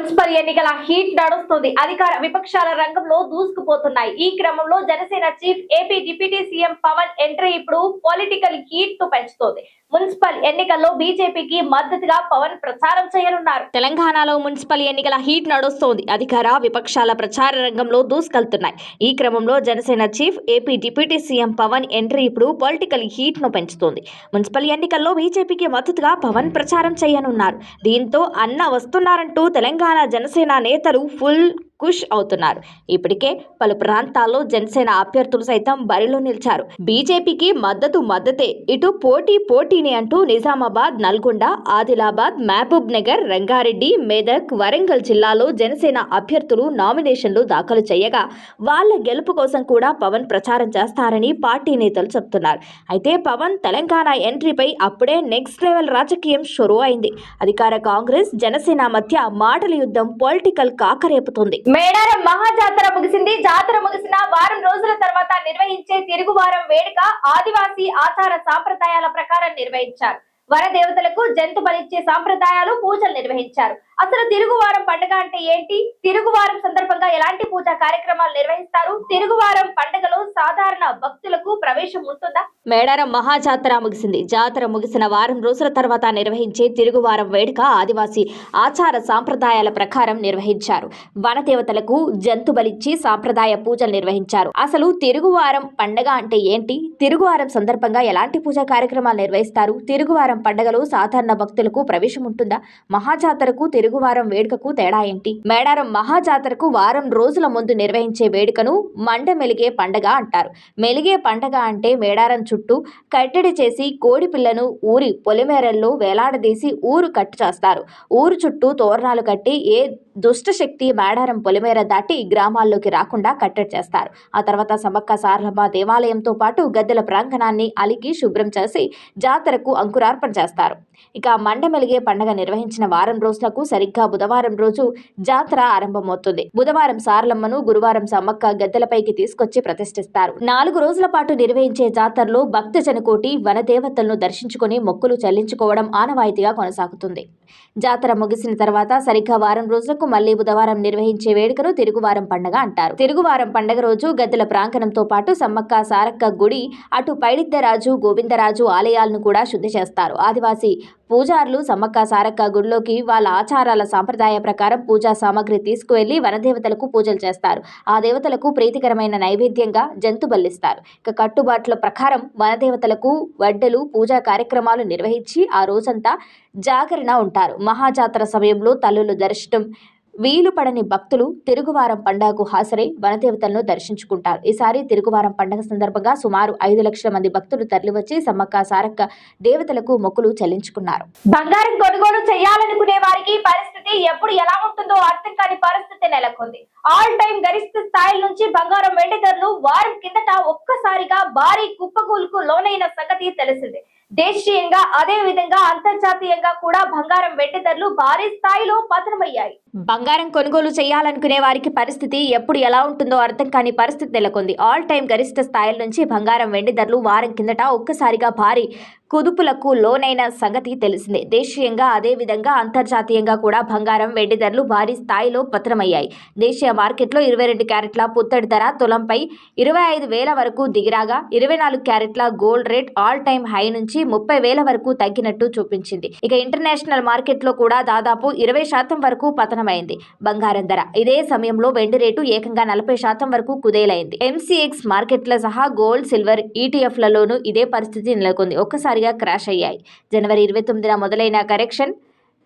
Municipal ఎన్నికల heat నడుస్తుంది. అధికార విపక్షాల రంగంలో దూసుకుపోతున్నాయి. ఈ క్రమంలో Janasena chief AP deputy CM Pawan entry ఇప్పుడు పొలిటికల్ హీట్ను పెంచుతోంది. మున్సిపల్ ఎన్నికల్లో బీజేపీకి మద్దతుగా పవన్ ప్రచారం చేయనున్నారు. తెలంగాణలో మున్సిపల్ ఎన్నికల హీట్ నడుస్తోంది. అధికార విపక్షాల ప్రచార రంగంలో దూసుకెళ్తున్నాయి. ఈ క్రమంలో Janasena chief AP deputy CM Pawan entry ఇప్పుడు పొలిటికల్ హీట్ను పెంచుతోంది. మున్సిపల్ ఎన్నికల్లో బీజేపీకి మద్దతుగా పవన్ ప్రచారం చేయనున్నారు. దీంతో అన్న వస్తున్నారంటూ తెలంగాణ జనసేన నేతలు ఫుల్ కుష్ అవుతున్నారు. ఇప్పటికే పలు ప్రాంతాల్లో జనసేన అభ్యర్థులు సైతం బరిలో నిలిచారు. బీజేపీకి మద్దతు మద్దతే. ఇటు పోటీ పోటీని అంటూ నిజామాబాద్ నల్గొండ ఆదిలాబాద్ మహబూబ్ నగర్ రంగారెడ్డి మెదక్ వరంగల్ జిల్లాలో జనసేన అభ్యర్థులు నామినేషన్లు దాఖలు చేయగా వాళ్ళ గెలుపు కోసం కూడా పవన్ ప్రచారం చేస్తారని పార్టీ నేతలు చెప్తున్నారు. అయితే పవన్ తెలంగాణ ఎంట్రీపై అప్పుడే నెక్స్ట్ లెవెల్ రాజకీయం షురూ అయింది. అధికార కాంగ్రెస్ జనసేన మధ్య మాటల యుద్ధం పొలిటికల్ కాకరేపుతుంది. మేడారం మహాజాతర ముగిసింది. జాతర ముగిసిన వారం రోజుల తర్వాత నిర్వహించే తిరుగువారం వేడుక ఆదివాసీ ఆచార సాంప్రదాయాల ప్రకారం నిర్వహించారు. వరదేవతలకు జంతు బలిచ్చే సాంప్రదాయాలు పూజలు నిర్వహించారు. అసలు తిరుగువారం పండుగ అంటే ఏంటి? తిరుగువారం సందర్భంగా ఎలాంటి పూజా కార్యక్రమాలు నిర్వహిస్తారు? తిరుగువారం పండుగలో సాధారణ భక్తులకు ప్రవేశం ఉంటుందా? మేడారం మహాజాతర ముగిసింది. జాతర ముగిసిన వారం రోజుల తర్వాత నిర్వహించే తిరుగువారం వేడుక ఆదివాసీ ఆచార సాంప్రదాయాల ప్రకారం నిర్వహించారు. వనదేవతలకు జంతు బలిచ్చి సాంప్రదాయ పూజలు నిర్వహించారు. అసలు తిరుగువారం పండగ అంటే ఏంటి? తిరుగువారం సందర్భంగా ఎలాంటి పూజా కార్యక్రమాలు నిర్వహిస్తారు? తిరుగువారం పండుగలో సాధారణ భక్తులకు ప్రవేశం ఉంటుందా? మహాజాతరకు తెలుగువారం వేడుకకు తేడా ఏంటి? మేడారం మహాజాతరకు వారం రోజుల ముందు నిర్వహించే వేడుకను మండ మెలిగే పండగ అంటారు. మెలిగే పండగ అంటే మేడారం చుట్టూ కట్టడి చేసి కోడి పిల్లను ఊరి పొలిమేరల్లో వేలాడదీసి ఊరు కట్టు చేస్తారు. ఊరు చుట్టూ తోరణాలు కట్టి ఏ దుష్ట శక్తి మేడారం పొలిమేర దాటి గ్రామాల్లోకి రాకుండా కట్టడి చేస్తారు. ఆ తర్వాత సమ్మక్క సారలమ్మ దేవాలయంతో పాటు గద్దెల ప్రాంగణాన్ని అలికి శుభ్రం చేసి జాతరకు అంకురార్పణ చేస్తారు. ఇక మండమెలిగే పండగ నిర్వహించిన వారం రోజులకు సరిగ్గా బుధవారం రోజు జాతర ఆరంభమవుతుంది. బుధవారం సారలమ్మను గురువారం సమ్మక్క గద్దెలపైకి తీసుకొచ్చి ప్రతిష్ఠిస్తారు. నాలుగు రోజుల పాటు నిర్వహించే జాతరలో భక్త కోటి వనదేవతలను దర్శించుకుని మొక్కులు చెల్లించుకోవడం ఆనవాయితీగా కొనసాగుతుంది. జాతర ముగిసిన తర్వాత సరిగ్గా వారం రోజులకు మళ్ళీ బుధవారం నిర్వహించే వేడుకను తిరుగువారం పండగ అంటారు. తిరుగువారం పండగ రోజు గద్దెల ప్రాంగణంతో పాటు సమ్మక్క సారక్క గుడి అటు పైడిద్దరాజు గోవిందరాజు ఆలయాలను కూడా శుద్ధి చేస్తారు. ఆదివాసీ పూజారులు సమ్మక్క సారక్క గుడిలోకి వాళ్ళ ఆచారాల సాంప్రదాయ ప్రకారం పూజా సామాగ్రి తీసుకువెళ్ళి వనదేవతలకు పూజలు చేస్తారు. ఆ దేవతలకు ప్రీతికరమైన నైవేద్యంగా జంతు బల్లిస్తారు. ఇక కట్టుబాట్ల ప్రకారం వనదేవతలకు వడ్డలు పూజా కార్యక్రమాలు నిర్వహించి ఆ రోజంతా జాగరణ ఉంటారు. మహాజాతర సమయంలో తల్లులు దర్శనం వీలు పడని భక్తులు తిరుగువారం పండగకు హాజరై వనదేవతలను దర్శించుకుంటారు. ఈసారి తిరుగువారం పండగ సందర్భంగా సుమారు ఐదు లక్షల మంది భక్తులు తరలివచ్చి సమ్మక్క సారక్క దేవతలకు మొక్కులు చెల్లించుకున్నారు. బంగారం కొనుగోలు చేయాలనుకునే వారికి పరిస్థితి ఎప్పుడు ఎలా ఉంటుందో అర్థం కాని పరిస్థితి నెలకొంది. ఆల్ టైం గరిష్ట స్థాయిల నుంచి బంగారం వెండి ధరలు వారం కిందట ఒక్కసారిగా భారీ కుప్పకూలుకు లోనైన సంగతి తెలిసిందే. దేశీయంగా అదే విధంగా అంతర్జాతీయంగా కూడా బంగారం వెండి ధరలు భారీ స్థాయిలో పతనమయ్యాయి. బంగారం కొనుగోలు చేయాలనుకునే వారికి పరిస్థితి ఎప్పుడు ఎలా ఉంటుందో అర్థం కాని పరిస్థితి నెలకొంది. ఆల్ టైం గరిష్ట స్థాయిల నుంచి బంగారం వెండి ధరలు వారం కిందట ఒక్కసారిగా భారీ కుదుపులకు లోనైన సంగతి తెలిసిందే. దేశీయంగా అదే విధంగా అంతర్జాతీయంగా కూడా బంగారం వెండి ధరలు భారీ స్థాయిలో పతనమయ్యాయి. దేశీయ మార్కెట్లో ఇరవై రెండు క్యారెట్ల పుత్తడి ధర తులంపై ఇరవై ఐదు వేల వరకు దిగిరాగా ఇరవై నాలుగు క్యారెట్ల gold rate all time high నుంచి ముప్పై వేల వరకు తగ్గినట్టు చూపించింది. ఇక ఇంటర్నేషనల్ మార్కెట్లో కూడా దాదాపు ఇరవై శాతం వరకు పతనమైంది బంగారం ధర. ఇదే సమయంలో వెండి రేటు ఏకంగా నలభై శాతం వరకు కుదేలైంది. ఎంసీఎక్స్ మార్కెట్ల సహా గోల్డ్ సిల్వర్ ఈటీఎఫ్లలోనూ ఇదే పరిస్థితి నెలకొంది. ఒక్కసారిగా క్రాష్ అయ్యాయి. జనవరి ఇరవై తొమ్మిదిన మొదలైన కరెక్షన్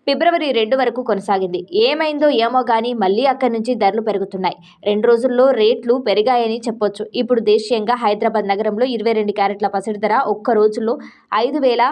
ఫిబ్రవరి రెండు వరకు కొనసాగింది. ఏమైందో ఏమో కానీ మళ్ళీ అక్కడి నుంచి ధరలు పెరుగుతున్నాయి. రెండు రోజుల్లో రేట్లు పెరిగాయని చెప్పొచ్చు. ఇప్పుడు దేశీయంగా హైదరాబాద్ నగరంలో ఇరవై రెండు క్యారెట్ల పసిడి ధర ఒక్క రోజుల్లో ఐదు వేల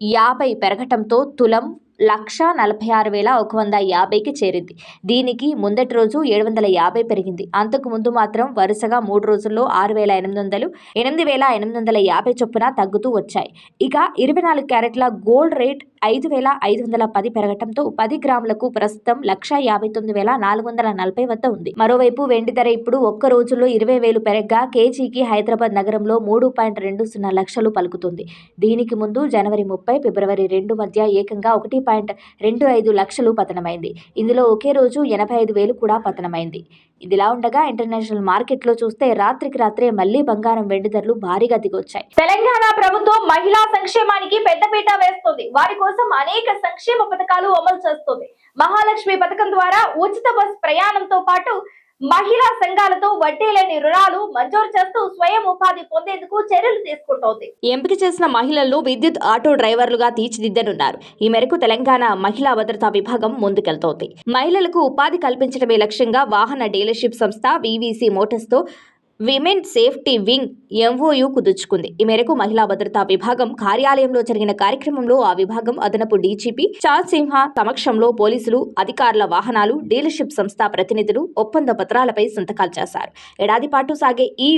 యాభై పెరగటంతో తులం లక్ష నలభై ఆరు వేల ఒక వంద యాభైకి చేరింది. దీనికి ముందటి రోజు ఏడు వందల యాభై పెరిగింది. అంతకు ముందు మాత్రం వరుసగా మూడు రోజుల్లో ఆరు వేల ఎనిమిది వందలు ఎనిమిది వేల ఎనిమిది వందల యాభై చొప్పున తగ్గుతూ వచ్చాయి. ఇక ఇరవై నాలుగు క్యారెట్ల గోల్డ్ రేట్ ఐదు వేల ఐదు వందల పది పెరగటంతో పది గ్రాములకు ప్రస్తుతం లక్ష యాభై తొమ్మిది వేల నాలుగు వందల నలభై వద్ద ఉంది. మరోవైపు వెండి ధర ఇప్పుడు ఒక్క రోజులో ఇరవై వేలు పెరగ్గా కేజీకి హైదరాబాద్ నగరంలో మూడు పాయింట్ రెండు సున్నా లక్షలు పలుకుతుంది. దీనికి ముందు జనవరి ముప్పై ఫిబ్రవరి రెండు మధ్య ఏకంగా ఒకటి పాయింట్ రెండు ఐదు లక్షలు పతనమైంది. ఇందులో ఒకే రోజు ఎనభై ఐదు వేలు కూడా పతనమైంది. ఇదిలా ఉండగా ఇంటర్నేషనల్ మార్కెట్లో చూస్తే రాత్రికి రాత్రే మళ్ళీ బంగారం వెండి ధరలు భారీగా దిగొచ్చాయి. తెలంగాణ ప్రభుత్వం మహిళా సంక్షేమానికి పెద్దపీట వేస్తుంది. వారి కోసం అనేక సంక్షేమ పథకాలు అమలు చేస్తుంది. మహాలక్ష్మి పథకం ద్వారా ఉచిత బస్ ప్రయాణంతో పాటు మహిళా సంఘాలతో వడ్డీ లేని రుణాలు మంజూరు చేస్తూ స్వయం ఉపాధి పొందేందుకు చర్యలు తీసుకుంటోంది. ఎంపిక చేసిన మహిళలు విద్యుత్ ఆటో డ్రైవర్లుగా తీర్చిదిద్దనున్నారు. ఈ మేరకు తెలంగాణ మహిళా భద్రతా విభాగం ముందుకెళ్తోంది. మహిళలకు ఉపాధి కల్పించడమే లక్ష్యంగా వాహన డీలర్షిప్ సంస్థ వివిసి మోటార్స్తో విమెన్ సేఫ్టీ వింగ్ ఎంఓయు కుదుర్చుకుంది. ఈ మేరకు మహిళా భద్రతా విభాగం కార్యాలయంలో జరిగిన కార్యక్రమంలో ఆ విభాగం అదనపు డీజీపీ చాంద్ సింహ సమక్షంలో పోలీసులు అధికారుల వాహనాలు డీలర్షిప్ సంస్థ ప్రతినిధులు ఒప్పంద పత్రాలపై సంతకాలు చేశారు. ఏడాది పాటు సాగే ఈ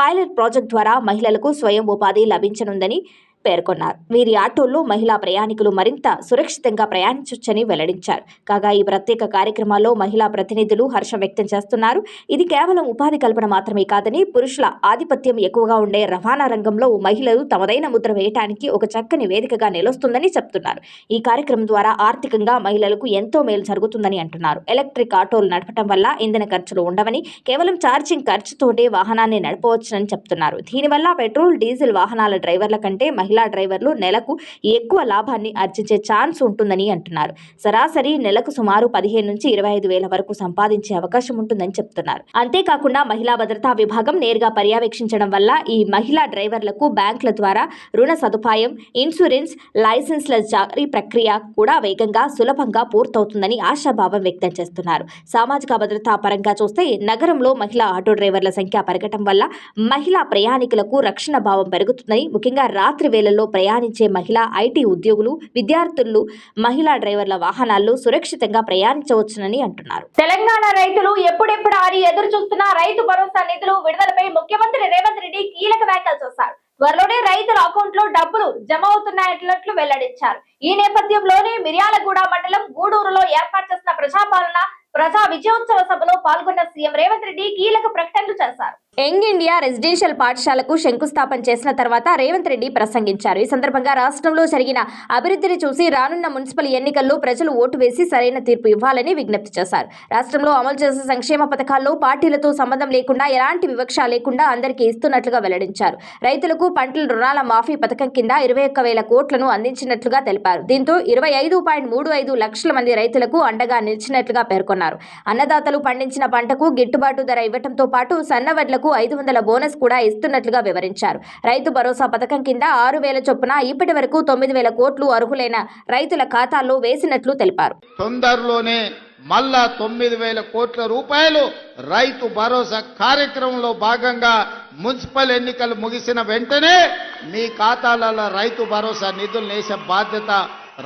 పైలట్ ప్రాజెక్ట్ ద్వారా మహిళలకు స్వయం ఉపాధి లభించనుందని పేర్కొన్నారు. వీరి ఆటోల్లో మహిళా ప్రయాణికులు మరింత సురక్షితంగా ప్రయాణించొచ్చని వెల్లడించారు. కాగా ఈ ప్రత్యేక కార్యక్రమాల్లో మహిళా ప్రతినిధులు హర్షం వ్యక్తం చేస్తున్నారు. ఇది కేవలం ఉపాధి కల్పన మాత్రమే కాదని పురుషుల ఆధిపత్యం ఎక్కువగా ఉండే రవాణా రంగంలో మహిళలు తమదైన ముద్ర వేయటానికి ఒక చక్కని వేదికగా నిలుస్తుందని చెప్తున్నారు. ఈ కార్యక్రమం ద్వారా ఆర్థికంగా మహిళలకు ఎంతో మేలు జరుగుతుందని అంటున్నారు. ఎలక్ట్రిక్ ఆటోలు నడపడం వల్ల ఇంధన ఖర్చులు ఉండవని కేవలం ఛార్జింగ్ ఖర్చుతోటే వాహనాన్ని నడపవచ్చునని చెప్తున్నారు. దీనివల్ల పెట్రోల్ డీజిల్ వాహనాల డ్రైవర్ల కంటే మహిళ మహిళా డ్రైవర్లు నెలకు ఎక్కువ లాభాన్ని ఆర్జించే ఛాన్స్ ఉంటుందని అంటున్నారు. సరాసరి నెలకు సుమారు పదిహేను నుంచి ఇరవై ఐదు వేల వరకు సంపాదించే అవకాశం ఉంటుందని చెప్తున్నారు. అంతేకాకుండా మహిళా భద్రతా విభాగం నేరుగా పర్యవేక్షించడం వల్ల ఈ మహిళా డ్రైవర్లకు బ్యాంకుల ద్వారా రుణ సదుపాయం ఇన్సూరెన్స్ లైసెన్స్ల జారీ ప్రక్రియ కూడా వేగంగా సులభంగా పూర్తవుతుందని ఆశాభావం వ్యక్తం చేస్తున్నారు. సామాజిక భద్రతా పరంగా చూస్తే నగరంలో మహిళా ఆటో డ్రైవర్ల సంఖ్య పెరగటం వల్ల మహిళా ప్రయాణికులకు రక్షణ భావం పెరుగుతుందని ముఖ్యంగా రాత్రి వేళల్లో ప్రయాణించే మహిళా ఐటీ ఉద్యోగులు విద్యార్థులు మహిళా డ్రైవర్ల వాహనాల్లో సురక్షితంగా ప్రయాణించవచ్చునని అంటున్నారు. తెలంగాణ రైతులు ఎప్పుడెప్పుడు అని ఎదురు చూస్తున్న రైతు భరోసా నిధులు విడుదలపై ముఖ్యమంత్రి రేవంత్ రెడ్డి కీలక వ్యాఖ్యలు చేశారు. త్వరలోనే రైతుల అకౌంట్లో డబ్బులు జమ అవుతున్నాయన్నట్లు వెల్లడించారు. ఈ నేపథ్యంలోనే మిర్యాలగూడ మండలం గూడూరులో ఏర్పాటు చేసిన ప్రజాపాలన ప్రజా విజయోత్సవ సభలో పాల్గొన్న సీఎం రేవంత్ రెడ్డి కీలక ప్రకటనలు చేశారు. యంగ్ ఇండియా రెసిడెన్షియల్ పాఠశాలకు శంకుస్థాపన చేసిన తర్వాత రేవంత్ రెడ్డి ప్రసంగించారు. ఈ సందర్భంగా రాష్ట్రంలో జరిగిన అభివృద్ధిని చూసి రానున్న మున్సిపల్ ఎన్నికల్లో ప్రజలు ఓటు వేసి సరైన తీర్పు ఇవ్వాలని విజ్ఞప్తి చేశారు. రాష్ట్రంలో అమలు చేసే సంక్షేమ పథకాల్లో పార్టీలతో సంబంధం లేకుండా ఎలాంటి వివక్ష లేకుండా అందరికీ ఇస్తున్నట్లుగా వెల్లడించారు. రైతులకు పంటల రుణాల మాఫీ పథకం కింద ఇరవై ఒక్క వేల కోట్లను అందించినట్లుగా తెలిపారు. దీంతో ఇరవై ఐదు పాయింట్ మూడు ఐదు లక్షల మంది రైతులకు అండగా నిలిచినట్లుగా పేర్కొన్నారు. అన్నదాతలు పండించిన పంటకు గిట్టుబాటు ధర ఇవ్వడంతో పాటు సన్నవడ్లకు ఐదు వందల బోనస్ కూడా ఇస్తున్నట్లుగా వివరించారు. రైతు భరోసా పథకం కింద ఆరు వేల చొప్పున ఇప్పటి వరకు తొమ్మిది వేల కోట్లు అర్హులైన రైతుల ఖాతాల్లో వేసినట్లు తెలిపారు. తొందరలోనే మళ్ళా తొమ్మిది వేల కోట్ల రూపాయలు రైతు భరోసా కార్యక్రమంలో భాగంగా మున్సిపల్ ఎన్నికలు ముగిసిన వెంటనే మీ ఖాతాలలో రైతు భరోసా నిధులు వేసే బాధ్యత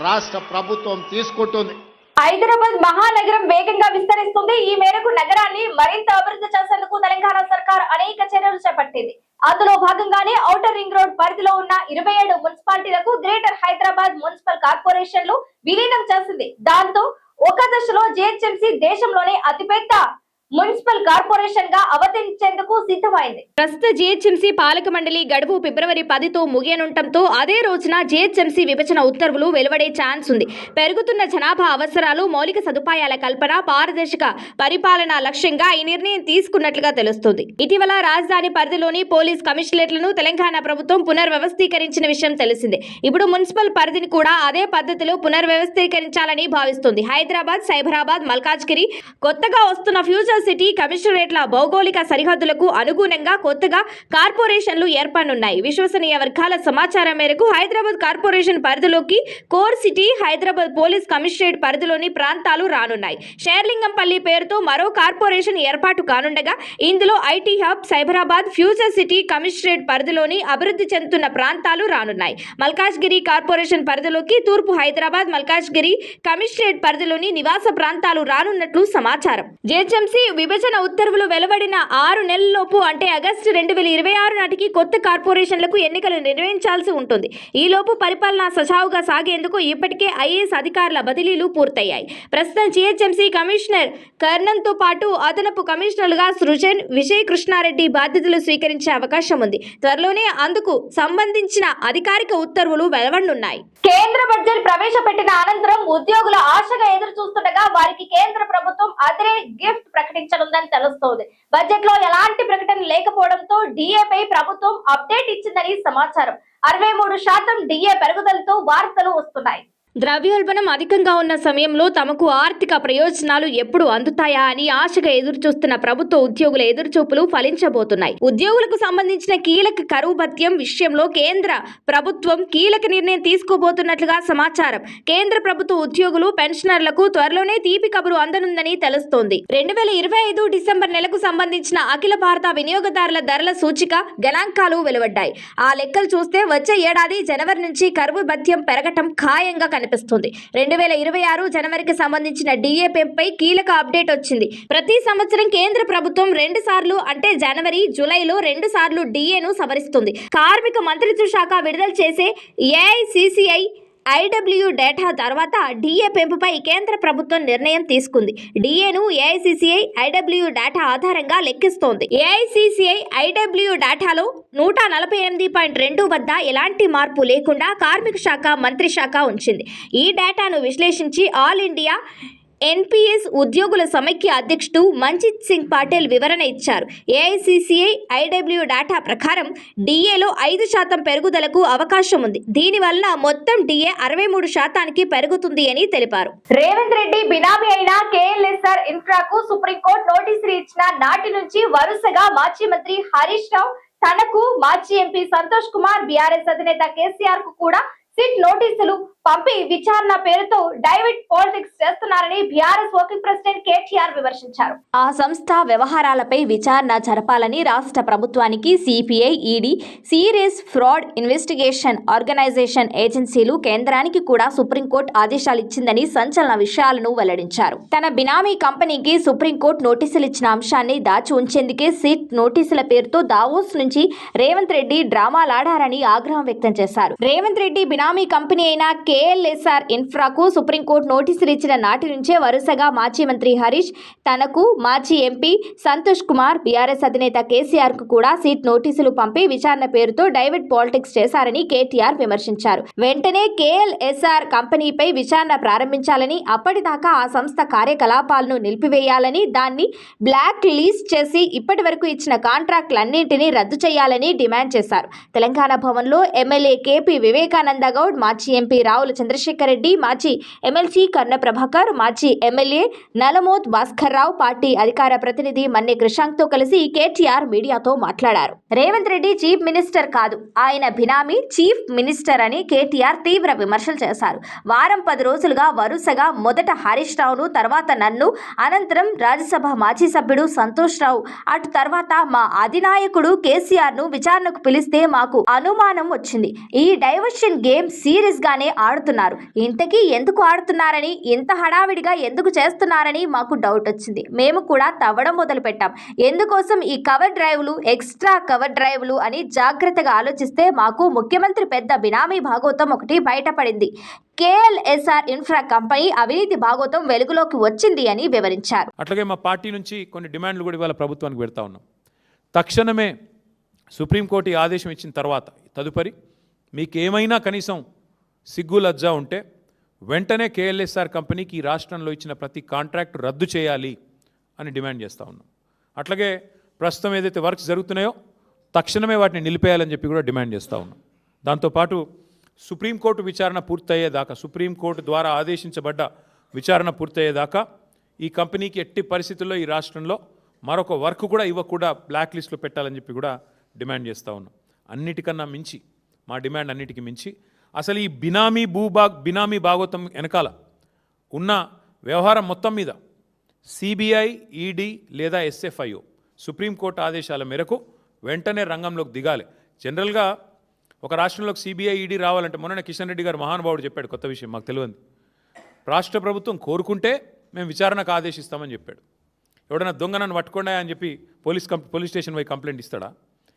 రాష్ట్ర ప్రభుత్వం తీసుకుంటుంది. హైదరాబాద్ మహానగరం వేగంగా విస్తరిస్తుంది. ఈ మేరకు నగరాన్ని మరింత అభివృద్ధి చేసేందుకు తెలంగాణ సర్కార్ అనేక చర్యలు చేపట్టింది. అందులో భాగంగానే ఔటర్ రింగ్ రోడ్ పరిధిలో ఉన్న ఇరవై ఏడు మున్సిపాలిటీలకు గ్రేటర్ హైదరాబాద్ మున్సిపల్ కార్పొరేషన్లు విలీనం చేసింది. దాంతో ఒక దశలో జిహెచ్ఎంసీ దేశంలోనే అతిపెద్ద మున్సిపల్ కార్పొరేషన్గా అవతరించేందుకు సిద్ధమైంది. ప్రస్తుత జీహెచ్ఎంసీ పాలక మండలి గడువు ఫిబ్రవరి పదితో ముగియనుండటంతో అదే రోజున జీహెచ్ఎంసీ విభజన ఉత్తర్వులు వెలువడే ఛాన్స్ ఉంది. పెరుగుతున్న జనాభా అవసరాలు మౌలిక సదుపాయాల కల్పన పారదర్శక పరిపాలన లక్ష్యంగా ఈ నిర్ణయం తీసుకున్నట్లుగా తెలుస్తుంది. ఇటీవల రాజధాని పరిధిలోని పోలీస్ కమిషనరేట్లను తెలంగాణ ప్రభుత్వం పునర్వ్యవస్థీకరించిన విషయం తెలిసిందే. ఇప్పుడు మున్సిపల్ పరిధిని కూడా అదే పద్ధతిలో పునర్వ్యవస్థీకరించాలని భావిస్తుంది. హైదరాబాద్ సైబరాబాద్ మల్కాజ్గిరి కొత్తగా వస్తున్న ఫ్యూచర్ సిటీ కమిషనరేట్ల భౌగోళిక సరిహద్దులకు అనుగుణంగా కొత్తగా కార్పొరేషన్లు ఏర్పడనున్నాయి. విశ్వసనీయ వర్గాల సమాచారం మేరకు హైదరాబాద్ కార్పొరేషన్ పరిధిలోకి core city Hyderabad police commissionerate పరిధిలోని ప్రాంతాలు రానున్నాయి. షేర్లింగంపల్లి పేరుతో మరో కార్పొరేషన్ ఏర్పాటు కానుండగా ఇందులో IT hub Cyberabad future city commissionerate పరిధిలోని అభివృద్ధి చెందుతున్న ప్రాంతాలు రానున్నాయి. మల్కాజ్గిరి కార్పొరేషన్ పరిధిలోకి తూర్పు హైదరాబాద్ మల్కాజ్గిరి కమిషనరేట్ పరిధిలోని నివాస ప్రాంతాలు రానున్నట్లు సమాచారం. జేహెచ్ఎంసీ విభజన ఉత్తర్వులు వెలువడిన ఆరు నెలల్లోపు అంటే ఆగస్టు రెండు వేల ఇరవై ఆరు నాటికి కొత్త కార్పొరేషన్లకు ఎన్నికలు నిర్వహించాల్సి ఉంటుంది. ఈలోపు పరిపాలన సజావుగా సాగేందుకు ఇప్పటికే ఐఏఎస్ అధికారుల బదిలీలు పూర్తయ్యాయి. ప్రస్తుతం జీహెచ్ఎంసీ కమిషనర్ కర్ణంతో పాటు అదనపు కమిషనర్లుగా సృజన్ విజయ్ కృష్ణారెడ్డి బాధ్యతలు స్వీకరించే అవకాశం ఉంది. త్వరలోనే అందుకు సంబంధించిన అధికారిక ఉత్తర్వులు వెలువడనున్నాయి. కేంద్ర బడ్జెట్ ప్రవేశపెట్టిన అనంతరం ఉద్యోగులు ఆశగా ఎదురు చూస్తుండగా వారికి కేంద్ర ప్రభుత్వం అదే గిఫ్ట్ ప్రకటించనుందని తెలుస్తోంది. బడ్జెట్లో ఎలాంటి ప్రకటన లేకపోవడంతో డిఏ పై ప్రభుత్వం అప్డేట్ ఇచ్చిందని సమాచారం. అరవై మూడు శాతం డిఏ పెరుగుదలతో వార్తలు వస్తున్నాయి. ద్రవ్యోల్బణం అధికంగా ఉన్న సమయంలో తమకు ఆర్థిక ప్రయోజనాలు ఎప్పుడు అందుతాయా అని ఆశగా ఎదురుచూస్తున్న ప్రభుత్వ ఉద్యోగుల ఎదురుచూపులు ఫలించబోతున్నాయి. ఉద్యోగులకు సంబంధించిన కీలక కరువు భత్యం విషయంలో కేంద్ర ప్రభుత్వం కీలక నిర్ణయం తీసుకోబోతున్నట్లుగా సమాచారం. కేంద్ర ప్రభుత్వ ఉద్యోగులు పెన్షనర్లకు త్వరలోనే తీపి కబురు అందనుందని తెలుస్తోంది. రెండు వేల ఇరవై ఐదు డిసెంబర్ నెలకు సంబంధించిన అఖిల భారత వినియోగదారుల ధరల సూచిక గణాంకాలు వెలువడ్డాయి. ఆ లెక్కలు చూస్తే వచ్చే ఏడాది జనవరి నుంచి కరువు భత్యం పెరగటం ఖాయంగా కనిపిస్తుంది. రెండు వేల ఇరవై ఆరు జనవరికి సంబంధించిన డిఏ పెంపై కీలక అప్డేట్ వచ్చింది. ప్రతి సంవత్సరం కేంద్ర ప్రభుత్వం రెండు సార్లు అంటే జనవరి జూలైలో రెండు సార్లు డిఏను సవరిస్తుంది. కార్మిక మంత్రిత్వ శాఖ విడుదల చేసే ఏఐసిసిఐ ఐడబ్ల్యూ డేటా తర్వాత డిఏ పెంపుపై కేంద్ర ప్రభుత్వం నిర్ణయం తీసుకుంది. డిఏను ఏఐసిసిఐ ఐడబ్ల్యూ డేటా ఆధారంగా లెక్కిస్తోంది. ఏఐసిసిఐ ఐడబ్ల్యూ డేటాలో నూట నలభై ఎనిమిది పాయింట్ రెండు వద్ద ఎలాంటి మార్పు లేకుండా కార్మిక శాఖ మంత్రి శాఖ ఉంచింది. ఈ డేటాను విశ్లేషించి ఆల్ ఇండియా ఎన్పిఎస్ ఉద్యోగుల సమైక్య అధ్యక్షుడు మంజిత్ సింగ్ పాటేల్ వివరణ ఇచ్చారు. ఏఐసిసిఐ ఐడబ్ల్యూ డేటా ప్రకారం డిఏలో ఐదు శాతం పెరుగుదలకు అవకాశం ఉంది. దీనివల్ల మొత్తం డిఏ అరవై మూడు శాతానికి పెరుగుతుంది అని తెలిపారు. రేవంత్ రెడ్డి బినామీ అయిన కేఎల్ఎస్ఆర్ ఇన్ఫ్రాకు సుప్రీంకోర్టు నోటీసులు ఇచ్చిన నాటి నుంచి వరుసగా మాజీ మంత్రి హరీష్ రావు తనకు మాజీ ఎంపీ సంతోష్ కుమార్ బీఆర్ఎస్ అధినేత కేసీఆర్కు కూడా సిట్ నోటీసులు పంపి విచారణ పేరుతో డైవిడ్ పాలిటిక్స్ చేస్తున్నారని బీఆర్ఎస్ వర్కింగ్ ప్రెసిడెంట్ కేటీఆర్ విమర్శించారు. ఆ సంస్థ వ్యవహారాలపై విచారణ జరపాలని రాష్ట్ర ప్రభుత్వానికి CPI ED serious fraud investigation organisation ఏజెన్సీలు కేంద్రానికి కూడా సుప్రీంకోర్టు ఆదేశాలు ఇచ్చిందని సంచలన విషయాలను వెల్లడించారు. తన బినామీ కంపెనీకి సుప్రీంకోర్టు నోటీసులు ఇచ్చిన అంశాన్ని దాచి ఉంచేందుకే సిట్ నోటీసుల పేరుతో దావోస్ నుంచి రేవంత్ రెడ్డి డ్రామాలాడారని ఆగ్రహం వ్యక్తం చేశారు. రేవంత్ రెడ్డి బినామీ కంపెనీ అయిన కేఎల్ఎస్ఆర్ ఇన్ఫ్రాకు సుప్రీంకోర్టు నోటీసులు ఇచ్చిన నాటి నుంచే వరుసగా మాజీ మంత్రి హరీష్ తనకు మాజీ ఎంపీ సంతోష్ కుమార్ బీఆర్ఎస్ అధినేత కేసీఆర్కు కూడా సీట్ నోటీసులు పంపి విచారణ పేరుతో డైవర్ట్ పాలిటిక్స్ చేశారని కేటీఆర్ విమర్శించారు. వెంటనే కేఎల్ఎస్ఆర్ కంపెనీపై విచారణ ప్రారంభించాలని అప్పటిదాకా ఆ సంస్థ కార్యకలాపాలను నిలిపివేయాలని దాన్ని బ్లాక్ లీస్ట్ చేసి ఇప్పటి వరకు ఇచ్చిన కాంట్రాక్టులన్నింటినీ రద్దు చేయాలని డిమాండ్ చేశారు. తెలంగాణ భవన్లో ఎమ్మెల్యే కేపీ వివేకానంద గౌడ్ మాజీ ఎంపీ రావుల చంద్రశేఖర్ రెడ్డి మాజీ ఎమ్మెల్సీ కర్ణ ప్రభాకర్ మాజీ ఎమ్మెల్యే నలమోత్ భాస్కర్ రావు పార్టీ అధికార ప్రతినిధి మన్నె కృషాంక్తో కలిసి కేటీఆర్ మీడియాతో మాట్లాడారు. రేవంత్ రెడ్డి చీఫ్ మినిస్టర్ కాదు. ఆయన బినామీ చీఫ్ మినిస్టర్ అని కేటీఆర్ తీవ్ర విమర్శలు చేశారు. వారం పది రోజులుగా వరుసగా మొదట హరీష్ రావును తర్వాత నన్ను అనంతరం రాజ్యసభ మాజీ సభ్యుడు సంతోష్ రావు అటు తర్వాత మా అధినాయకుడు కేసీఆర్ను విచారణకు పిలిస్తే మాకు అనుమానం వచ్చింది. ఈ డైవర్షన్ గేమ్ గేమ్ సీరియస్గానే ఆడుతున్నారు. ఇంతకీ ఎందుకు ఆడుతున్నారని ఇంత హడావిడిగా ఎందుకు చేస్తున్నారని మాకు డౌట్ వచ్చింది. మేము కూడా తవ్వడం మొదలుపెట్టాం. ఎందుకోసం ఈ కవర్ డ్రైవ్లు ఎక్స్ట్రా కవర్ డ్రైవ్లు అని జాగ్రత్తగా ఆలోచిస్తే మాకు ముఖ్యమంత్రి పెద్ద బినామీ భాగోతం ఒకటి బయటపడింది. కేఎల్ఎస్ఆర్ ఇన్ఫ్రా కంపెనీ అవినీతి భాగోతం వెలుగులోకి వచ్చింది అని వివరించారు. అట్లాగే మా పార్టీ నుంచి కొన్ని డిమాండ్లు కూడా ఇవాళ ప్రభుత్వానికి పెడతా ఉన్నాం. తక్షణమే సుప్రీంకోర్టు ఆదేశం ఇచ్చిన తర్వాత తదుపరి మీకేమైనా కనీసం సిగ్గు లజ్జా ఉంటే వెంటనే కేఎల్ఎస్ఆర్ కంపెనీకి ఈ రాష్ట్రంలో ఇచ్చిన ప్రతి కాంట్రాక్ట్ రద్దు చేయాలి అని డిమాండ్ చేస్తూ ఉన్నాం. అట్లాగే ప్రస్తుతం ఏదైతే వర్క్స్ జరుగుతున్నాయో తక్షణమే వాటిని నిలిపేయాలని చెప్పి కూడా డిమాండ్ చేస్తూ ఉన్నాం. దాంతోపాటు సుప్రీంకోర్టు విచారణ పూర్తయ్యేదాకా సుప్రీంకోర్టు ద్వారా ఆదేశించబడ్డ విచారణ పూర్తయ్యేదాకా ఈ కంపెనీకి ఎట్టి పరిస్థితుల్లో ఈ రాష్ట్రంలో మరొక వర్క్ కూడా ఇవ్వకుండా బ్లాక్ లిస్ట్లో పెట్టాలని చెప్పి కూడా డిమాండ్ చేస్తూ ఉన్నాం. అన్నిటికన్నా మించి మా డిమాండ్ అన్నిటికీ మించి. అసలు ఈ బినామీ భూభాగ్ బినామీ భాగోతం వెనకాల ఉన్న వ్యవహారం మొత్తం మీద సిబిఐ ఈడీ లేదా ఎస్ఎఫ్ఐఓ సుప్రీంకోర్టు ఆదేశాల మేరకు వెంటనే రంగంలోకి దిగాలి. జనరల్గా ఒక రాష్ట్రంలోకి సిబిఐ ఈడీ రావాలంటే మొన్న కిషన్ రెడ్డి గారు మహానుభావుడు చెప్పాడు కొత్త విషయం మాకు తెలియంది. రాష్ట్ర ప్రభుత్వం కోరుకుంటే మేము విచారణకు ఆదేశిస్తామని చెప్పాడు. ఎవడైనా దొంగ నన్ను అని చెప్పి పోలీస్ కంప్ పోలీస్ స్టేషన్ పోయి కంప్లైంట్ ఇస్తాడా?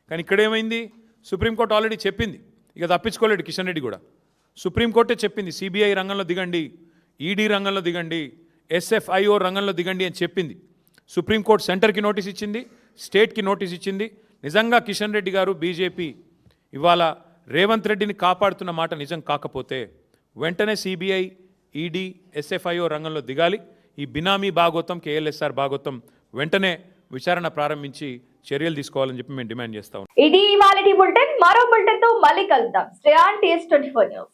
కానీ ఇక్కడ ఏమైంది సుప్రీంకోర్టు ఆల్రెడీ చెప్పింది. ఇక తప్పించుకోలేడు కిషన్ రెడ్డి కూడా. సుప్రీంకోర్టే చెప్పింది సిబిఐ రంగంలో దిగండి ఈడీ రంగంలో దిగండి ఎస్ఎఫ్ఐఓ రంగంలో దిగండి అని చెప్పింది. సుప్రీంకోర్టు సెంటర్కి నోటీస్ ఇచ్చింది స్టేట్కి నోటీస్ ఇచ్చింది. నిజంగా కిషన్ రెడ్డి గారు బీజేపీ ఇవాళ రేవంత్ రెడ్డిని కాపాడుతున్న మాట నిజం కాకపోతే వెంటనే సిబిఐ ఈడీ ఎస్ఎఫ్ఐఓ రంగంలో దిగాలి. ఈ బినామీ భాగోతం కేఎల్ఎస్ఆర్ భాగోతం వెంటనే విచారణ ప్రారంభించి చర్యలు తీసుకోవాలని చెప్పి మేము డిమాండ్ చేస్తాం ఇది ఇవాళ బులెటిన్ మరో బులెటిన్తో మళ్ళీ కలుద్దాం. Shreyan on TS twenty four news